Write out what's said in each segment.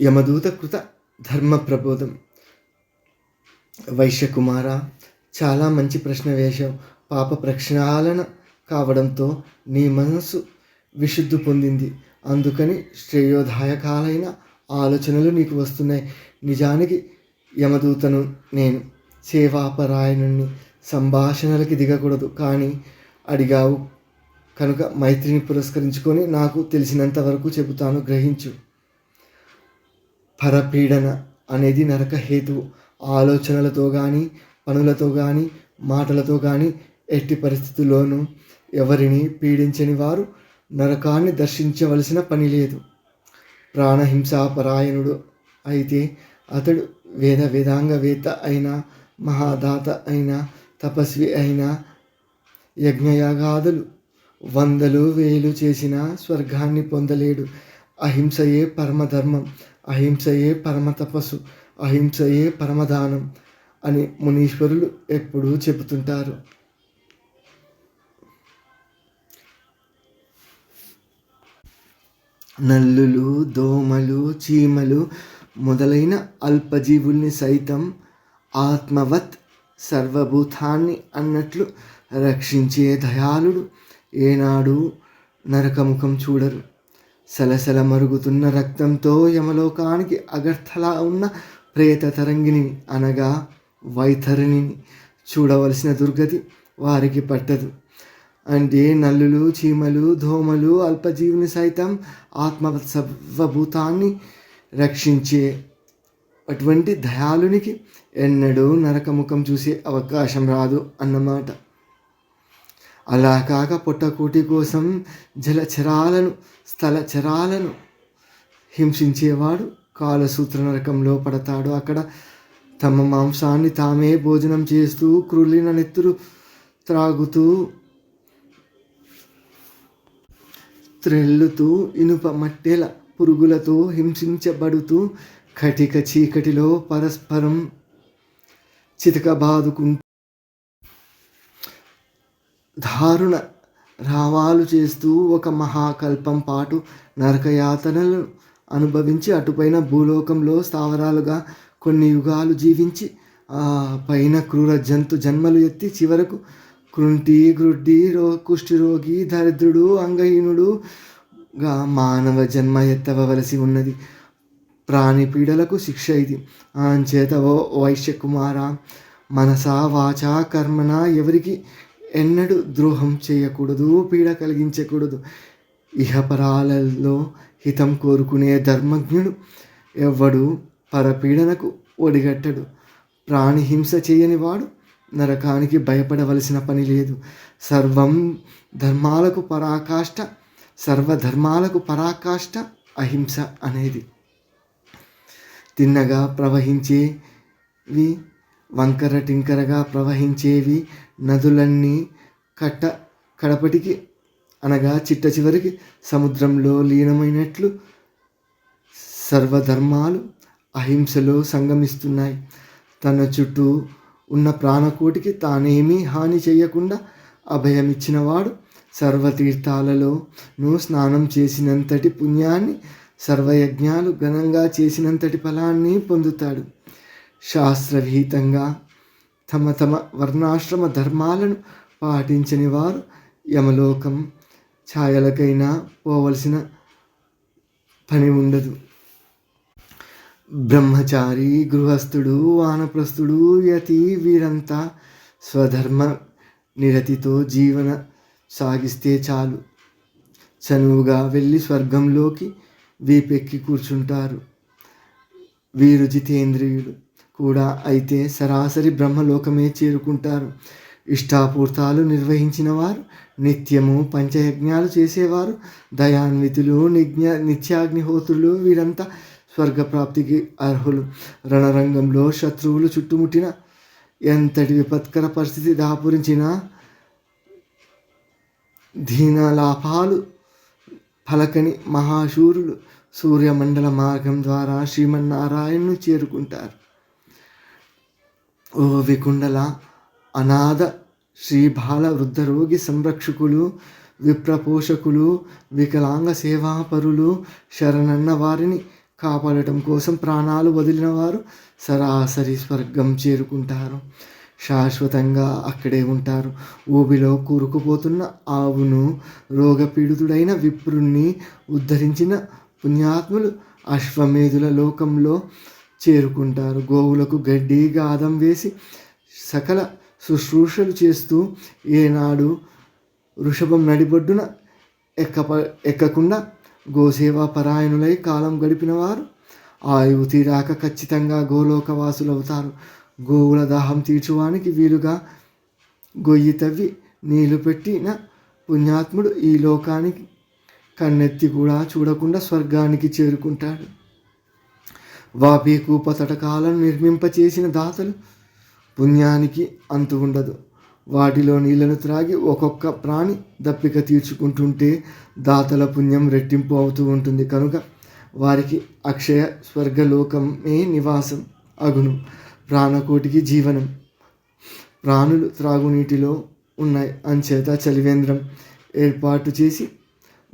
యమదూత కృత ధర్మ ప్రబోధం వైశ్యకుమార చాలా మంచి ప్రశ్న వేషం పాప ప్రక్షాళన కావడంతో నీ మనసు విశుద్ధి పొందింది. అందుకని శ్రేయోదాయకాలైన ఆలోచనలు నీకు వస్తున్నాయి. నిజానికి యమదూతను నేను సేవాపరాయణుణ్ణి సంభాషణలకి దిగకూడదు. కానీ అడిగావు కనుక మైత్రిని పురస్కరించుకొని నాకు తెలిసినంత వరకు చెబుతాను. గ్రహించు. పరపీడన అనేది నరక హేతు. ఆలోచనలతో కానీ పనులతో కానీ మాటలతో కానీ ఎట్టి పరిస్థితుల్లోనూ ఎవరిని పీడించని వారు నరకాన్ని దర్శించవలసిన పని లేదు. ప్రాణహింసాపరాయణుడు అయితే అతడు వేద వేదాంగవేత్త అయినా మహాదాత అయినా తపస్వి అయిన యజ్ఞయాగాదులు వందలు వేలు చేసిన స్వర్గాన్ని పొందలేడు. అహింసయే పరమధర్మం. అహింసయే పరమ తపస్సు అహింసయే పరమదానం అని మునీశ్వరులు ఎప్పుడూ చెబుతుంటారు. నల్లులు దోమలు చీమలు మొదలైన అల్పజీవుల్ని సైతం ఆత్మవత్ సర్వభూతాన్ని అన్నట్లు రక్షించే దయాళుడు ఏనాడు నరకముఖం చూడరు. సలసల మరుగుతున్న రక్తంతో యమలోకానికి అగర్థలా ఉన్న ప్రేత తరంగిని అనగా వైతరిని చూడవలసిన దుర్గతి వారికి పట్టదు. అంటే నల్లులు చీమలు దోమలు అల్పజీవుని సైతం ఆత్మ సర్వభూతాన్ని రక్షించే అటువంటి దయాళునికి ఎన్నడూ నరకముఖం చూసే అవకాశం రాదు అన్నమాట. అలా కాక పొట్టకూటి కోసం జలచరాలను స్థలచరాలను హింసించేవాడు కాలసూత్ర నరకంలో పడతాడు. అక్కడ తమ మాంసాన్ని తామే భోజనం చేస్తూ క్రులిన నెత్తురు త్రాగుతూ త్రెల్లుతూ ఇనుప మట్టెల పురుగులతో హింసించబడుతూ కటిక చీకటిలో పరస్పరం చితకబాదుకుంటూ దారుణ రావాలు చేస్తూ ఒక మహాకల్పం పాటు నరకయాతనలను అనుభవించి అటుపైన భూలోకంలో స్థావరాలుగా కొన్ని యుగాలు జీవించి ఆ పైన క్రూర జంతు జన్మలు ఎత్తి చివరకు కృంటి గ్రుడ్డి రో కుష్ఠిరోగి దరిద్రుడు అంగహీనుడుగా మానవ జన్మ ఎత్తవలసి ఉన్నది. ప్రాణి పీడలకు శిక్ష ఇది. అంచేత ఓ వైశ్య కుమార మనసా వాచా కర్మన ఎవరికి ఎన్నడూ ద్రోహం చేయకూడదు పీడ కలిగించకూడదు. ఇహపరాలలో హితం కోరుకునే ధర్మజ్ఞుడు ఎవ్వడు పరపీడనకు ఒడిగట్టడు. ప్రాణిహింస చేయని వాడు నరకానికి భయపడవలసిన పని లేదు. సర్వం ధర్మాలకు పరాకాష్ట సర్వధర్మాలకు పరాకాష్ట అహింస అనేది. తిన్నగా ప్రవహించేవి వంకర టింకరగా ప్రవహించేవి నదులన్నీ కట్ట కడపటికి అనగా చిట్ట చివరికి సముద్రంలో లీనమైనట్లు సర్వధర్మాలు అహింసలో సంగమిస్తున్నాయి. తన చుట్టూ ఉన్న ప్రాణకోటికి తానేమీ హాని చేయకుండా అభయమిచ్చినవాడు సర్వతీర్థాలలోనూ స్నానం చేసినంతటి పుణ్యాన్ని సర్వయజ్ఞాలు ఘనంగా చేసినంతటి ఫలాన్ని పొందుతాడు. శాస్త్రవిహితంగా తమ తమ వర్ణాశ్రమ ధర్మాలను పాటించని వారు యమలోకం ఛాయలకైనా పోవలసిన పని ఉండదు. బ్రహ్మచారి గృహస్థుడు వానప్రస్థుడు యతి వీరంతా స్వధర్మ నిరతితో జీవన సాగిస్తే చాలు. చనువుగా వెళ్ళి స్వర్గంలోకి వీపెక్కి కూర్చుంటారు వీరు జితేంద్రియుడు కూడా అయితే సరాసరి బ్రహ్మలోకమే చేరుకుంటారు. ఇష్టాపూర్తాలు నిర్వహించిన వారు నిత్యము పంచయజ్ఞాలు చేసేవారు దయాన్వితులు నిజ్ఞ నిత్యాగ్నిహోత్రులు వీరంతా స్వర్గప్రాప్తికి అర్హులు. రణరంగంలో శత్రువులు చుట్టుముట్టిన ఎంతటి విపత్కర పరిస్థితి దాపురించిన దీనలాభాలు ఫలకని మహాశూరులు సూర్యమండల మార్గం ద్వారా శ్రీమన్నారాయణను చేరుకుంటారు. ఓ వికుండల అనాథ శ్రీబాల వృద్ధ రోగి సంరక్షకులు విప్రపోషకులు వికలాంగ సేవాపరులు శరణన్న వారిని కాపాడటం కోసం ప్రాణాలు వదిలిన వారు సరాసరి స్వర్గం చేరుకుంటారు. శాశ్వతంగా అక్కడే ఉంటారు. ఊబిలో కూరుకుపోతున్న ఆవును రోగపీడితుడైన విప్రుణ్ణి ఉద్ధరించిన పుణ్యాత్ములు అశ్వమేధుల లోకంలో చేరుకుంటారు. గోవులకు గడ్డి గాదం వేసి సకల శుశ్రూషలు చేస్తూ ఏనాడు వృషభం నడిబొడ్డున ఎక్కప ఎక్కకుండా గోసేవా పరాయణులై కాలం గడిపిన వారు ఆయువు తీరాక ఖచ్చితంగా గోలోకవాసులవుతారు గోవుల దాహం తీర్చువానికి వీలుగా గొయ్యి తవ్వి నీళ్ళు పెట్టిన పుణ్యాత్ముడు ఈ లోకానికి కన్నెత్తి కూడా చూడకుండా స్వర్గానికి చేరుకుంటాడు. వాపి పతటకాలను తటకాలను నిర్మింపచేసిన దాతలు. పుణ్యానికి అంతు ఉండదు. వాటిలో నీళ్ళను త్రాగి ఒక్కొక్క ప్రాణి దప్పిక తీర్చుకుంటుంటే దాతల పుణ్యం రెట్టింపు అవుతూ ఉంటుంది. కనుక వారికి అక్షయ స్వర్గలోకమే నివాసం అగును. ప్రాణకోటికి జీవనం. ప్రాణులు త్రాగునీటిలో ఉన్నాయి. అంచేత చలివేంద్రం ఏర్పాటు చేసి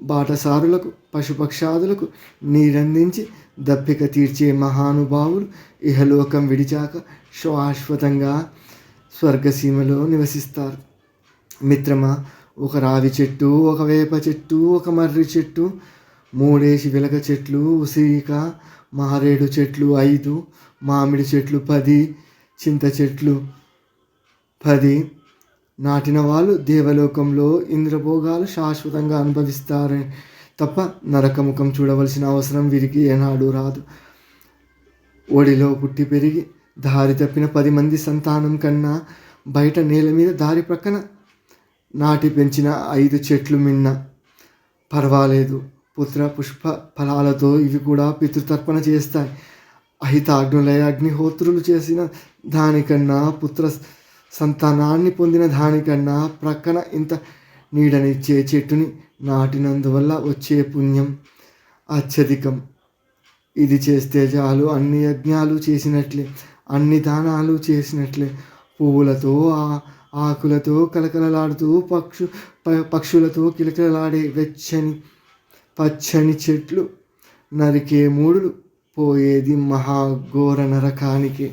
బాటసారులకు పశుపక్షాదులకు నీరందించి దప్పిక తీర్చే మహానుభావులు ఇహలోకం విడిచాక శాశ్వతంగా స్వర్గసీమలో నివసిస్తారు. మిత్రమా ఒక రావి చెట్టు ఒక వేప చెట్టు ఒక మర్రి చెట్టు మూడేసి వెలగ చెట్లు ఉసిరిక మారేడు చెట్లు ఐదు మామిడి చెట్లు పది చింత చెట్లు పది నాటిన వాళ్ళు దేవలోకంలో ఇంద్రభోగాలు శాశ్వతంగా అనుభవిస్తారని తప్ప నరకముఖం చూడవలసిన అవసరం వీరికి ఏనాడు రాదు. ఒడిలో పుట్టి పెరిగి దారి తప్పిన పది మంది సంతానం కన్నా బయట నేల మీద దారి ప్రక్కన నాటి పెంచిన ఐదు చెట్లు మిన్న. పర్వాలేదు పుత్ర పుష్ప ఫలాలతో ఇవి కూడా పితృతర్పణ చేస్తాయి. అహితాగ్నులయ అగ్నిహోత్రులు చేసిన దానికన్నా పుత్ర సంతానాన్ని పొందిన దానికన్నా ప్రక్కన ఇంత నీడనిచ్చే చెట్టుని నాటినందువల్ల వచ్చే పుణ్యం అత్యధికం. ఇది చేస్తే చాలు అన్ని యజ్ఞాలు చేసినట్లే అన్ని దానాలు చేసినట్లే. పువ్వులతో ఆ- ఆకులతో కలకలలాడుతూ పక్షు ప- పక్షులతో కిలకిలలాడే వెచ్చని పచ్చని చెట్లు నరికే మూడులు పోయేది మహాఘోర నరకానికి.